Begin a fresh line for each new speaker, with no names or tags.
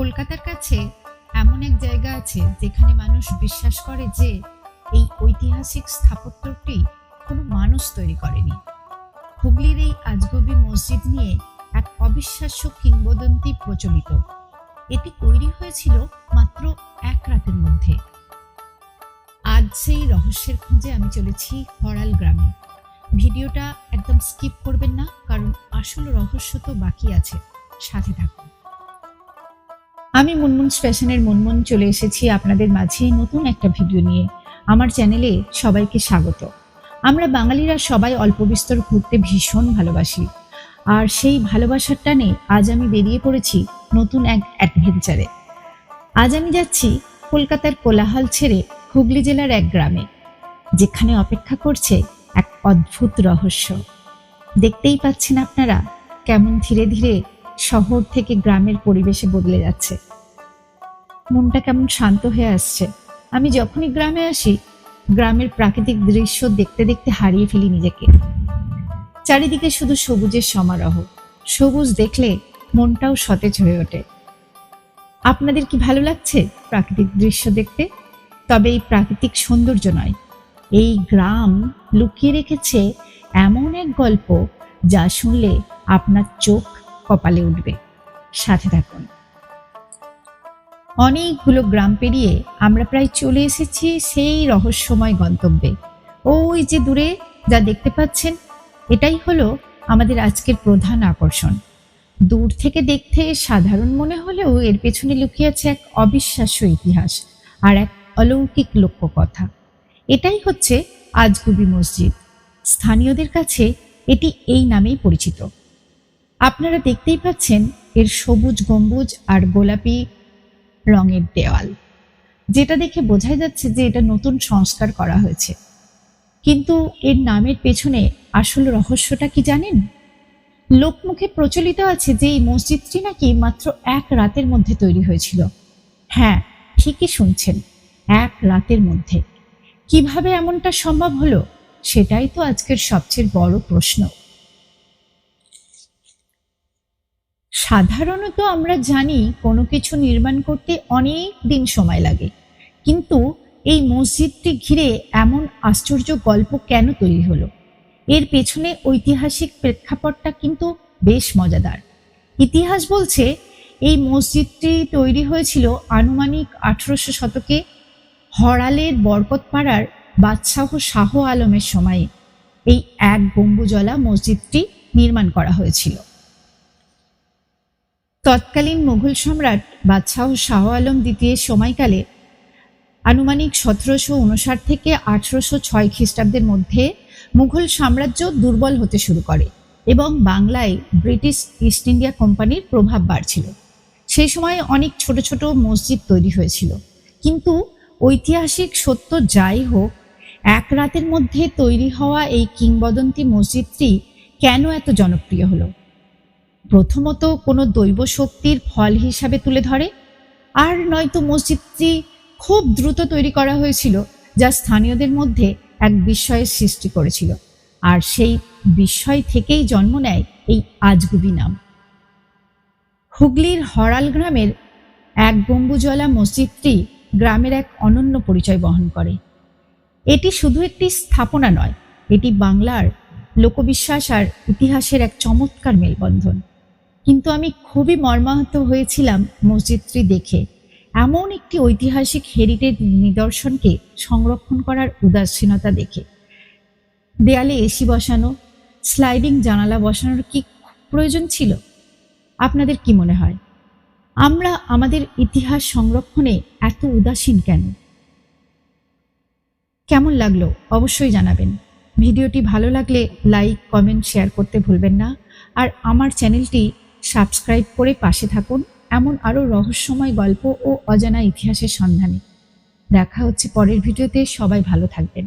কলকাতার কাছে এমন এক জায়গা আছে যেখানে মানুষ বিশ্বাস করে যে এই ঐতিহাসিক স্থাপত্যটি কোনো মানুষ তৈরি করেনি। হুগলির এই আজগবি মসজিদ নিয়ে এক অবিশ্বাস্য কিংবদন্তি প্রচলিত। এটি তৈরি হয়েছিল মাত্র এক রাতের মধ্যে। আজ সেই রহস্যের খোঁজে আমি চলেছি হরাল গ্রামে। ভিডিওটা একদম স্কিপ করবেন না, কারণ আসল রহস্য তো বাকি আছে। সাথে থাকুন। আমি মুনমুন স্পেশনের মুনমুন চলে এসেছি আপনাদের মাঝে নতুন একটা ভিডিও নিয়ে। আমার চ্যানেলে সবাইকে স্বাগত। আমরা বাঙালিরা সবাই অল্প বিস্তর ঘুরতে ভীষণ ভালোবাসি। আর সেই ভালোবাসার টানে আজ আমি বেরিয়ে পড়েছি নতুন এক অ্যাডভেঞ্চারে। আজ আমি যাচ্ছি কলকাতার কোলাহল ছেড়ে হুগলি জেলার এক গ্রামে, যেখানে অপেক্ষা করছে এক অদ্ভুত রহস্য। দেখতেই পাচ্ছেন আপনারা কেমন ধীরে ধীরে শহর থেকে গ্রামের পরিবেশে বদলে যাচ্ছে। মনটা কেমন শান্ত হয়ে আসছে। আমি যখনই গ্রামে আসি, গ্রামের প্রাকৃতিক দৃশ্য দেখতে দেখতে হারিয়ে ফেলি নিজেকে। চারিদিকে শুধু সবুজের সমারোহ। সবুজ দেখলে মনটাও সতেজ হয়ে ওঠে। আপনাদের কি ভালো লাগছে প্রাকৃতিক দৃশ্য দেখতে? তবে এই প্রাকৃতিক সৌন্দর্য নয়। এই গ্রাম লুকিয়ে রেখেছে এমন এক গল্প যা শুনলে আপনার চোখ কপালে উঠবে। সাথে থাকুন। অনেকগুলো গ্রাম পেরিয়ে আমরা প্রায় চলে এসেছি সেই রহস্যময় গন্তব্যে। ওই যে দূরে, যা দেখতে পাচ্ছেন, এটাই হলো আমাদের আজকের প্রধান আকর্ষণ। দূর থেকে দেখতে সাধারণ মনে হলেও এর পেছনে লুকিয়ে আছে এক অবিশ্বাস্য ইতিহাস আর এক অলৌকিক লোককথা এটাই হচ্ছে আজগুবি মসজিদ। স্থানীয়দের কাছে এটি এই নামেই পরিচিত। আপনারা দেখতেই পাচ্ছেন এর সবুজ, গম্বুজ আর গোলাপি রঙের দেওয়াল, যেটা দেখে বোঝাই যাচ্ছে যে এটা নতুন সংস্কার করা হয়েছে। কিন্তু এর নামের পেছনে আসল রহস্যটা কি জানেন? লোকমুখে প্রচলিত আছে যে এই মসজিদটি নাকি মাত্র এক রাতের মধ্যে তৈরি হয়েছিল। হ্যাঁ ঠিকই শুনছেন, এক রাতের মধ্যে। কীভাবে এমনটা সম্ভব হলো, সেটাই তো আজকের সবচেয়ে বড় প্রশ্ন। সাধারণত আমরা জানি কোনো কিছু নির্মাণ করতে অনেক দিন সময় লাগে। কিন্তু এই মসজিদটি ঘিরে এমন আশ্চর্য গল্প কেন তৈরি হলো? এর পেছনে ঐতিহাসিক প্রেক্ষাপটটা কিন্তু বেশ মজাদার। ইতিহাস বলছে, এই মসজিদটি তৈরি হয়েছিল আনুমানিক আঠারোশো শতকে হরালের বরকতপাড়ার বাদশাহ শাহ আলমের সময়ে। এই এক গম্বুজলা মসজিদটি নির্মাণ করা হয়েছিল। তৎকালীন মুঘল সম্রাট বাদশাহ শাহ আলম দ্বিতীয়ের সময়কালে আনুমানিক সতেরোশো উনষাট থেকে আঠেরোশো ছয় খ্রিস্টাব্দের মধ্যে মুঘল সাম্রাজ্য দুর্বল হতে শুরু করে এবং বাংলায় ব্রিটিশ ইস্ট ইন্ডিয়া কোম্পানির প্রভাব বাড়ছিল। সেই সময় অনেক ছোট ছোট মসজিদ তৈরি হয়েছিল। কিন্তু ঐতিহাসিক সত্য যাই হোক, এক রাতের মধ্যে তৈরি হওয়া এই কিংবদন্তি মসজিদটি কেন এত জনপ্রিয় হলো? প্রথমত কোনো দৈব শক্তির ফল হিসাবে তুলে ধরে, আর নয়তো মসজিদটি খুব দ্রুত তৈরি করা হয়েছিল যা স্থানীয়দের মধ্যে এক বিস্ময়ের সৃষ্টি করেছিল, আর সেই বিস্ময় থেকেই জন্ম নেয় এই আজগুবি নাম। হুগলির হরাল গ্রামের এক গম্বুজলা মসজিদটি গ্রামের এক অনন্য পরিচয় বহন করে। এটি শুধু একটি স্থাপনা নয়, এটি বাংলার লোকবিশ্বাস আর ইতিহাসের এক চমৎকার মেলবন্ধন। কিন্তু আমি খুবই মর্মাহত হয়েছিলাম মসজিদটি দেখে। এমন একটি ঐতিহাসিক হেরিটেজ নিদর্শনকে সংরক্ষণ করার উদাসীনতা দেখে। দেয়ালে এসি বসানো স্লাইডিং জানালা বসানোর কি প্রয়োজন ছিল? আপনাদের কি মনে হয়? আমরা আমাদের ইতিহাস সংরক্ষণে এত উদাসীন কেন? কেমন লাগল অবশ্যই জানাবেন। ভিডিওটি ভালো লাগলে লাইক কমেন্ট শেয়ার করতে ভুলবেন না। আর আমার চ্যানেলটি সাবস্ক্রাইব করে পাশে থাকুন। এমন আরও রহস্যময় গল্প ও অজানা ইতিহাসের সন্ধানে। দেখা হচ্ছে পরের ভিডিওতে। সবাই ভালো থাকবেন।